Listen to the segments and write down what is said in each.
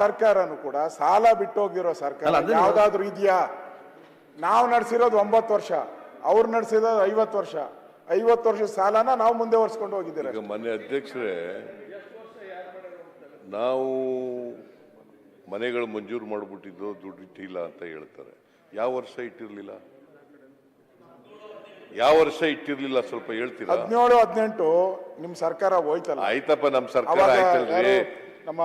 ಸರ್ಕಾರನು ಕೂಡ ಸಾಲ ಬಿಟ್ಟು ಹೋಗಿರೋ ಸರ್ಕಾರ ಯಾವ್ದಾದ್ರು ಇದೆಯಾ? ನಾವು ನಡೆಸಿರೋದು ಒಂಬತ್ತು ವರ್ಷ ಅವ್ರು ನಡೆಸಿರೋದು ಐವತ್ತು ವರ್ಷ. ಐವತ್ತು ವರ್ಷ ಸಾಲನ ನಾವು ಮುಂದೆ ಒರೆಸ್ಕೊಂಡು ಹೋಗಿದ್ದೀರ ಈಗ ಮೊನ್ನೆ ಅಧ್ಯಕ್ಷರೇ ನಾವು ಮನೆಗಳು ಮಂಜೂರು ಮಾಡಿಬಿಟ್ಟಿದ್ದು ದುಡ್ಡು ಇಟ್ಟಿಲ್ಲ ಅಂತ ಹೇಳ್ತಾರೆ. ಯಾವ ವರ್ಷ ಇಟ್ಟಿರ್ಲಿಲ್ಲ? ಯಾವ ವರ್ಷ ಇಟ್ಟಿರ್ಲಿಲ್ಲ ಸ್ವಲ್ಪ ಹೇಳ್ತೀರಾ? ಹದಿನೇಳು ಹದಿನೆಂಟು ನಿಮ್ ಸರ್ಕಾರ ಹೋಯ್ತಲ್ಲ. ಆಯ್ತಪ್ಪ ನಮ್ ಸರ್ಕಾರ ಆಯ್ತಲ್ರಿ. ನಮ್ಮ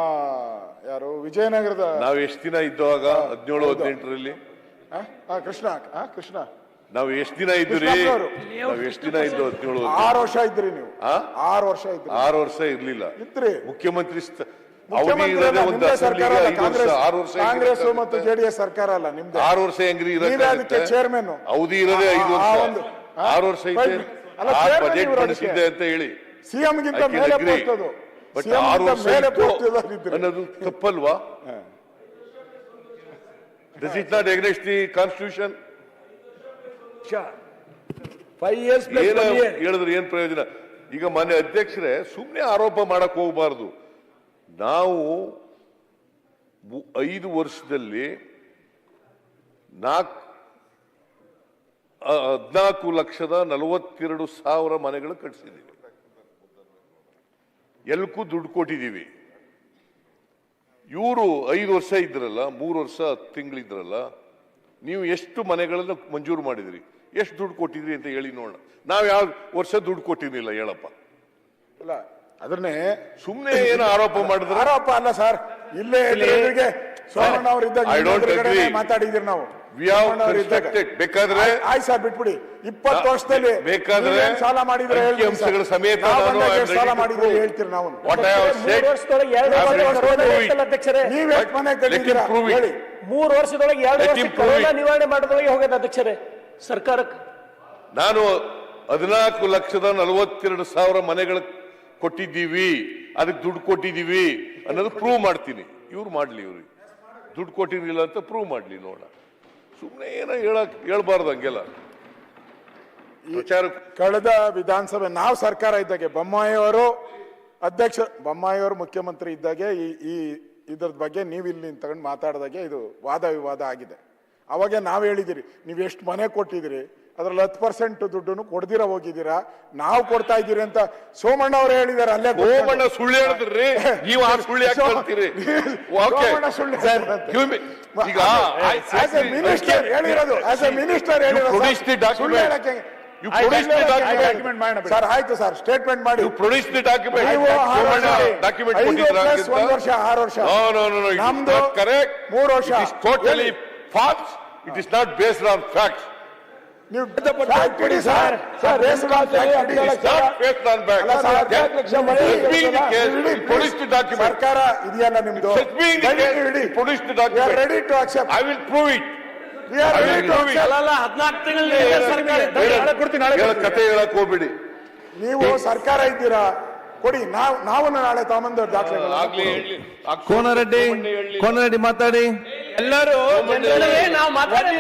ಯಾರು ವಿಜಯನಗರದ ನಾವ್ ಎಷ್ಟ್ ದಿನ ಇದ್ದವಾಗ? ಹದಿನೇಳು ಹದಿನೆಂಟರಲ್ಲಿ? ಆ? ಆ, ಕೃಷ್ಣ ಆ, ಕೃಷ್ಣ. ನಾವ್ ಎಷ್ಟ್ ದಿನ ಇದ್ರಿ ಎಷ್ಟು ನಾವ್ ಎಷ್ಟ್ ದಿನ ಇದ್ದು ಹದಿನೇಳು ಆರು ವರ್ಷ ಇದ್ರಿ ನೀವು. ಆ? ಆರು ವರ್ಷ ಇದ್ರಿ. ಆರು ವರ್ಷ ಇರ್ಲಿಲ್ಲ. ಇದ್ರಿ. ಮುಖ್ಯಮಂತ್ರಿ ಸ್ಥ- ಅವಧಿ ಮುಖ್ಯಮಂತ್ರಿ ಇರೋದೇ ಅಲ್ಲ, ಒಂದು ನಿಮ್ದೇ ಸರ್ಕಾರ ಅಸೆಂಬ್ಲಿಗೆ ಅಲ್ಲ, ಐದು ವರ್ಷ ಕಾಂಗ್ರೆಸ್ ಆರು ವರ್ಷ ಕಾಂಗ್ರೆಸ್? ಮತ್ತು ಜೆಡಿಎಸ್ ಸರ್ಕಾರ ಅಲ್ಲ ನಿಮ್ದು. ಆರು ವರ್ಷ ಹೆಂಗ್ರಿ ನೀವೇ ಅದಕ್ಕೆ chairman. ಅವಧಿ ಇರೋದೇ ಐದು ಆ- ಆ ವರ್ಷ. ಒಂದು- ಆ? ಆರು ವರ್ಷ ಇದೆ ಅಲ್ಲ, ಆ chairman ಬಜೆಟ್ ಇವ್ರು. ಅಂತ ಹೇಳಿ. ಸಿಎಂ ಗಿಂತ I can ಮೇಲೆ agree. ಪೋಸ್ಟ್ ಅದು ಬಟ್ ಆರು ವರ್ಷ ಇತ್ತು ಅನ್ನೋದು ತಪ್ಪಲ್ವಾ? Does it not against the constitution five years ಹೇಳಿದ್ರೆ ಏನ್ ಪ್ರಯೋಜನ? ಈಗ ಮಾನ್ಯ ಅಧ್ಯಕ್ಷರೇ ಸುಮ್ಮನೆ ಆರೋಪ ಮಾಡಕ್ ಹೋಗಬಾರದು. ನಾವು ಐದು ವರ್ಷದಲ್ಲಿ ನಾಲ್ಕು ಹದಿನಾಲ್ಕು ಲಕ್ಷದ ನಲವತ್ತೆರಡು ಸಾವಿರ ಮನೆಗಳು ಕಟ್ಸಿದ್ದೀವಿ. ಎಲ್ಲಕ್ಕೂ ದುಡ್ಡು ಕೊಟ್ಟಿದ್ದೀವಿ. ಇವರು ಐದು ವರ್ಷ ಇದ್ರಲ್ಲ ಮೂರು ವರ್ಷ ಹತ್ತು ತಿಂಗಳಿದ್ರಲ್ಲ ನೀವು ಎಷ್ಟು ಮನೆಗಳನ್ನು ಮಂಜೂರು ಮಾಡಿದ್ರಿ? ಎಷ್ಟು ದುಡ್ಡು ಕೊಟ್ಟಿದ್ರಿ ಅಂತ ಹೇಳಿ ನೋಡೋಣ. ನಾವು ಯಾವ ವರ್ಷ ದುಡ್ಡು ಕೊಟ್ಟಿರಲಿಲ್ಲ ಹೇಳಪ್ಪ. ಅಲ್ಲ ಅದನ್ನೇ ಸುಮ್ಮನೆ ಏನು ಆರೋಪ ಮಾಡಿದ್ರೆ? ಆರೋಪ ಅಲ್ಲ ಸರ್. ಇಲ್ಲೇ ಸೋಮಣ್ಣ agree. ಮಾತಾಡಿದ್ದೀರಿ ನಾವು. ಬೇಕಾದ್ರೆ ಆಯ್- ಆಯ್ತು ಸರ್ ಬಿಟ್ಬಿಡಿ. ಇಪ್ಪತ್ತು ವರ್ಷದಲ್ಲಿ ಬೇಕಾದ್ರೆ ಸಾಲ ಮಾಡಿದ್ರೆ ಅಂಶಗಳ ಸಮೇತ ಸಾಲ ಮಾಡಿದ್ರೆ. ಹೇಳ್ತೀರಿ ನಾವು. ನೀವ್ ಎಷ್ಟು ಮನೆ. ಹೇಳಿ. ಮೂರು ವರ್ಷದೊಳಗೆ ಎರಡು ವರ್ಷ ಕೊರೋನಾ ನಿವಾರಣೆ ಮಾಡೋದ್ರೊಳಗೆ ಹೋಗ್ಯದ ಅಧ್ಯಕ್ಷರೇ? ಸರ್ಕಾರಕ್ಕೆ? ನಾನು ಹದಿನಾಲ್ಕು ಲಕ್ಷದ ನಲವತ್ತೆರಡು ಸಾವಿರ ಮನೆಗಳ ಕೊಟ್ಟಿದ್ದೀವಿ. ಅದಕ್ಕೆ ದುಡ್ಡು ಕೊಟ್ಟಿದ್ದೀವಿ ಅನ್ನೋದು ಪ್ರೂವ್ ಮಾಡ್ತೀನಿ. ಇವ್ರು ಮಾಡ್ಲಿ ಇವ್ರಿಗೆ. ದುಡ್ಡು ಕೊಟ್ಟಿರ್ಲಿಲ್ಲ ಅಂತ ಪ್ರೂವ್ ಮಾಡ್ಲಿ ನೋಡ ಸುಮ್ಮನೆ ಏನೋ ಹೇಳಕ್ ಹೇಳ್ಬಾರ್ದು ಹಂಗೆಲ್ಲ. ವಿಚಾರ ಕಳೆದ ವಿಧಾನಸಭೆ ನಾವು ಸರ್ಕಾರ ಇದ್ದಾಗೆ ಬೊಮ್ಮಾಯಿಯವರು ಅಧ್ಯಕ್ಷ ಬೊಮ್ಮಾಯಿಯವರು ಮುಖ್ಯಮಂತ್ರಿ ಇದ್ದಾಗೆ ಈ ಈ ಇದ್ರ ಬಗ್ಗೆ ನೀವು ಇಲ್ಲಿ ತಗೊಂಡು ಮಾತಾಡಿದಾಗೆ ಇದು ವಾದ ವಿವಾದ ಆಗಿದೆ. ಅವಾಗೆ ನಾವು ಹೇಳಿದಿರಿ ನೀವು ಎಷ್ಟು ಮನೆ ಕೊಟ್ಟಿದ್ದೀರಿ ಅದ್ರಲ್ಲಿ ಹತ್ತು ಪರ್ಸೆಂಟ್ ದುಡ್ಡನ್ನು ಕೊಡ್ದಿರ ಹೋಗಿದ್ದೀರಾ? ನಾವು ಕೊಡ್ತಾ ಇದ್ದೀರಿ ಅಂತ ಸೋಮಣ್ಣ ಅವರು ಹೇಳಿದಾರೆ ಅಲ್ಲೇ. ಸೋಮಣ್ಣ ಸುಳ್ಳು ಹೇಳಿದ್ರಿ. ನೀವು ಆ ಸುಳ್ಳು ಯಾಕೆ ಹೇಳ್ತೀರಿ? ಸೋಮಣ್ಣ ಸುಳ್ಳು. ಈಗ ಆಸ್ ಎ ಮಿನಿಸ್ಟರ್ ಹೇಳಿರೋದು ಆಸ್ ಎ ಮಿನಿಸ್ಟರ್ ಹೇಳಿರೋದು. ಸುಳ್ಳು ಹೇಳಕ್ಕೆ. ಸರ್ ಆಯ್ತು ಸರ್ ಸ್ಟೇಟ್ಮೆಂಟ್ ಮಾಡಿ. ಪ್ರೊಡ್ಯೂಸ್ ದಿ ಡಾಕ್ಯುಮೆಂಟ್ ಡಾಕ್ಯುಮೆಂಟ್ ವರ್ಷ ಆರು ವರ್ಷ. No no no no it is ನಮ್ದು ಕರೆಕ್ಟ್ ಮೂರು ವರ್ಷ. It is totally false it is not based on facts ನೀವು ಇಡಿ ಸರ್. ಸರ್. ಸರ್ಕಾರ ಇದೆಯಲ್ಲ ನಿಮ್ದು? Ready to accept I will prove it ಹದಿನಾಲ್ಕು ತಿಂಗಳಲ್ಲಿ ಹೇಳ ಕತೆ ಹೇಳಕ್ ಹೋಗ್ಬಿಡಿ. ನೀವು ಸರ್ಕಾರ ಇದ್ದೀರಾ? ಕೊಡಿ ನಾವು ನಾವು ನಾಳೆ ತಗೊಂಬಂದು ದಾಖಲೆ ಕೋನರೆಡ್ಡಿ ಕೋನರೆಡ್ಡಿ ಮಾತಾಡಿ. ಎಲ್ಲರೂ ನಾವು. ಮಾತಾಡಿ